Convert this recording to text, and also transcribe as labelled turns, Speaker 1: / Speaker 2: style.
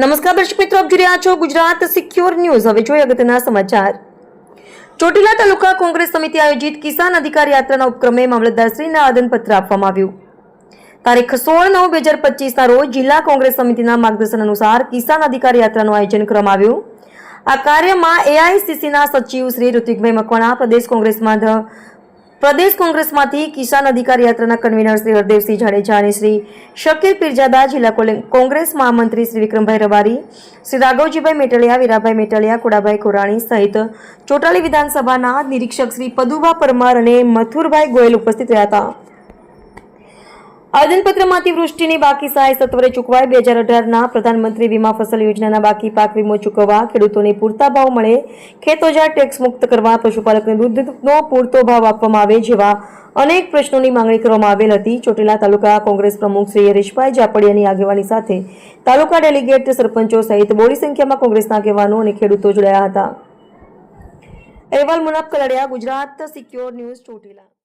Speaker 1: નમસ્કાર દર્શક મિત્રો, આપ જોઈ રહ્યા છો ગુજરાત સિક્યોર ન્યૂઝ. હવે જોઈએ અગત્યના સમાચાર. ચોટીલા તાલુકા કોંગ્રેસ સમિતિ આયોજિત કિસાન અધિકાર યાત્રાના ઉપક્રમે મામલતદારશ્રીને આદનપત્ર આપવામાં આવ્યું. તારીખ સોળ નવ બે હજાર પચીસના રોજ જિલ્લા કોંગ્રેસ સમિતિના માર્ગદર્શન અનુસાર કિસાન અધિકાર યાત્રાનું આયોજન કરવામાં આવ્યું. આ કાર્યમાં એઆઈસીસીના સચિવ શ્રી ઋતિકભાઈ મકવાણા, પ્રદેશ કોંગ્રેસમાં પ્રદેશ કોંગ્રેસમાંથી કિસાન અધિકાર યાત્રાના કન્વીનર શ્રી હરદેવસિંહ જાડેજા અને શ્રી શકીર પીરજાદા, જિલ્લા કોંગ્રેસ મહામંત્રી શ્રી વિક્રમભાઈ રબારી શ્રી રાઘવજીભાઈ મેટલિયા, વીરાભાઈ મેટલિયા, કુડાભાઈ ખોરાણી સહિત ચોટાલી વિધાનસભાના નિરીક્ષક શ્રી પદુભા પરમાર અને મથુરભાઈ ગોયલ ઉપસ્થિત રહ્યા હતા. આવેદનપત્રમાંથી વૃષ્ટિની બાકી સહાય સત્વરે ચૂકવાય. બે હજાર અઢારના પ્રધાનમંત્રી વીમા ફસલ યોજનાના બાકી પાક વીમો ચૂકવવા ખેડૂતોને પૂરતા ભાવ મળે. ખેતઓજા ટેક્સ મુક્ત કરવા પશુપાલકને દૂધનો પૂરતો ભાવ આપવામાં આવે જેવા અનેક પ્રશ્નોની માંગણી કરવામાં આવેલ હતી. ચોટીલા તાલુકા કોંગ્રેસ પ્રમુખ શ્રી હરીશભાઈ જાપડિયાની આગેવાની સાથે તાલુકા ડેલિગેટ સરપંચો સહિત બોડી સંખ્યામાં કોંગ્રેસના આગેવાનો અને ખેડૂતો જોડાયા હતા. અહેવાલ મુનાફ કલડિયા, ગુજરાત સિક્યોર ન્યૂઝ, ચોટીલા.